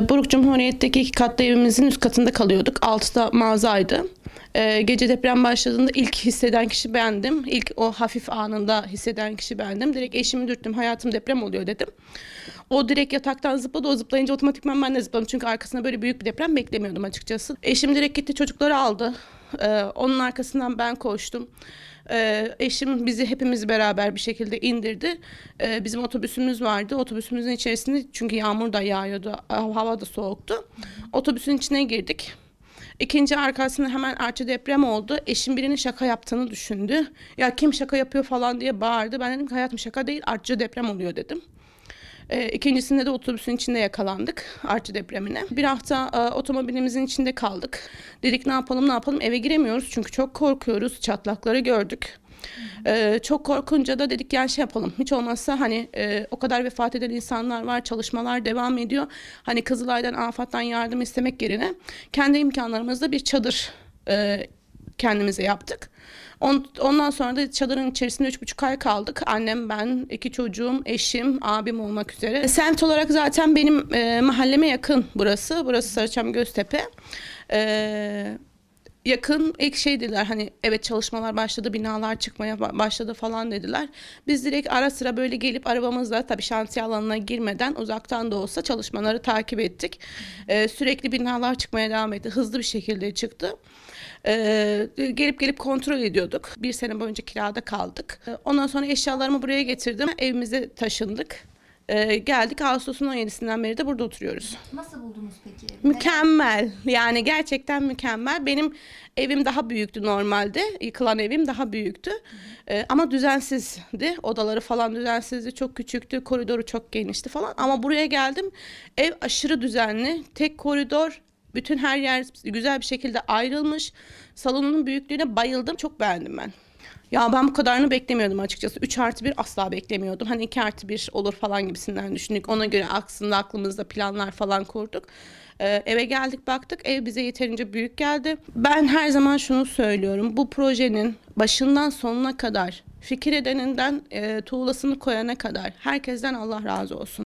Buruk Cumhuriyet'teki iki katlı evimizin üst katında kalıyorduk. Altıda mağazaydı. Ee, gece deprem başladığında ilk hisseden kişi bendim. İlk o hafif anında hisseden kişi bendim. Direkt eşimi dürttüm. Hayatım deprem oluyor dedim. O direkt yataktan zıpladı. O zıplayınca otomatikman ben de zıpladım. Çünkü arkasında böyle büyük bir deprem beklemiyordum açıkçası. Eşim direkt gitti çocukları aldı. Ee, onun arkasından ben koştum. Ee, eşim bizi hepimizi beraber bir şekilde indirdi. Ee, bizim otobüsümüz vardı. Otobüsümüzün içerisinde çünkü yağmur da yağıyordu. Hava da soğuktu. Otobüsün içine girdik. İkinci arkasında hemen artçı deprem oldu. Eşim birinin şaka yaptığını düşündü. Ya kim şaka yapıyor falan diye bağırdı. Ben dedim ki hayatım şaka değil artçı deprem oluyor dedim. E, ikincisinde de otobüsün içinde yakalandık artçı depremine. Bir hafta e, otomobilimizin içinde kaldık. Dedik ne yapalım ne yapalım eve giremiyoruz çünkü çok korkuyoruz. Çatlakları gördük. E, çok korkunca da dedik yani şey yapalım. Hiç olmazsa hani e, o kadar vefat eden insanlar var, çalışmalar devam ediyor. Hani Kızılay'dan, AFAD'dan yardım istemek yerine kendi imkanlarımızla bir çadır e, kendimize yaptık. On- Ondan sonra da çadırın içerisinde üç buçuk ay kaldık. Annem, ben, iki çocuğum, eşim, abim olmak üzere. Semt olarak zaten benim e, mahalleme yakın burası. Burası Sarıçam Göztepe. E, yakın ilk şey dediler hani evet çalışmalar başladı binalar çıkmaya ba- başladı falan dediler. Biz direkt ara sıra böyle gelip arabamızla tabii şantiye alanına girmeden uzaktan da olsa çalışmaları takip ettik. Ee, sürekli binalar çıkmaya devam etti. Hızlı bir şekilde çıktı. Ee, gelip gelip kontrol ediyorduk. Bir sene boyunca kirada kaldık. Ee, Ondan sonra eşyalarımı buraya getirdim. Evimize taşındık. Ee, geldik Ağustos'un 17'sinden beri de burada oturuyoruz. Nasıl buldunuz peki? Mükemmel. Yani gerçekten mükemmel. Benim evim daha büyüktü normalde. Yıkılan evim daha büyüktü. Ee, ama düzensizdi. Odaları falan düzensizdi. Çok küçüktü. Koridoru çok genişti falan. Ama buraya geldim. Ev aşırı düzenli. Tek koridor. Bütün her yer güzel bir şekilde ayrılmış. Salonun büyüklüğüne bayıldım. Çok beğendim ben. Ya ben bu kadarını beklemiyordum açıkçası. 3 artı 1 asla beklemiyordum. Hani 2 artı 1 olur falan gibisinden düşündük. Ona göre aslında aklımızda planlar falan kurduk. Ee, eve geldik baktık ev bize yeterince büyük geldi. Ben her zaman şunu söylüyorum. Bu projenin başından sonuna kadar fikir edeninden e, tuğlasını koyana kadar herkesten Allah razı olsun.